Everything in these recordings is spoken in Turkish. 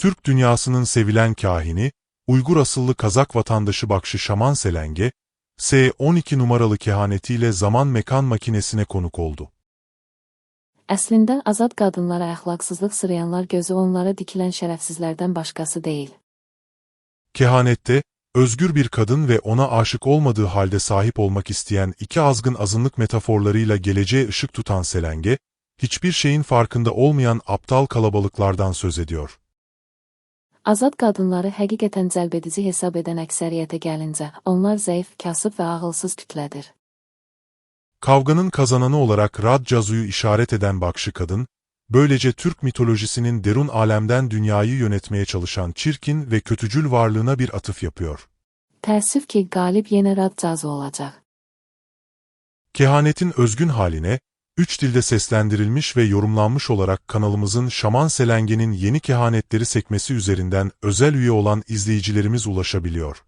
Türk dünyasının sevilen kahini, Uygur asıllı Kazak vatandaşı Bakşı Şaman Selenge, S12 numaralı kehanetiyle zaman mekan makinesine konuk oldu. Əslində azad qadınlara əxlaqsızlıq sırayanlar gözü onlara dikilən şərəfsizlərdən başqası deyil. Kehanette, özgür bir kadın ve ona aşık olmadığı halde sahip olmak isteyen iki azgın azınlık metaforlarıyla geleceğe ışık tutan Selenge, hiçbir şeyin farkında olmayan aptal kalabalıklardan söz ediyor. Azad qadınları həqiqətən cəlbedici hesab edən əksəriyyətə gəlincə, onlar zəif, kasıb və ağılsız kütlədir. Kavganın kazananı olarak Rad Cazu'yu işaret eden Bakşı kadın, böylece Türk mitolojisinin derun alemden dünyayı yönetmeye çalışan çirkin ve kötücül varlığına bir atıf yapıyor. Təəssüf ki, qalib yenə Rad Cazu olacaq. Kehanetin özgün haline, üç dilde seslendirilmiş ve yorumlanmış olarak kanalımızın Şaman Selenge'nin yeni kehanetleri sekmesi üzerinden özel üye olan izleyicilerimiz ulaşabiliyor.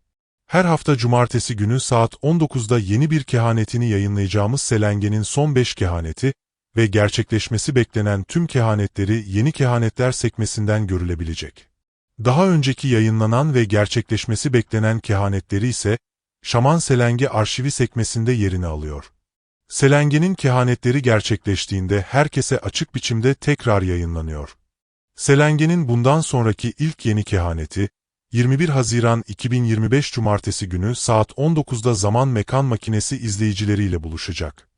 Her hafta cumartesi günü saat 19'da yeni bir kehanetini yayınlayacağımız Selenge'nin son 5 kehaneti ve gerçekleşmesi beklenen tüm kehanetleri yeni kehanetler sekmesinden görülebilecek. Daha önceki yayınlanan ve gerçekleşmesi beklenen kehanetleri ise Şaman Selenge arşivi sekmesinde yerini alıyor. Selenge'nin kehanetleri gerçekleştiğinde herkese açık biçimde tekrar yayınlanıyor. Selenge'nin bundan sonraki ilk yeni kehaneti, 21 Haziran 2025 Cumartesi günü saat 19'da Zaman Mekan Makinesi izleyicileriyle buluşacak.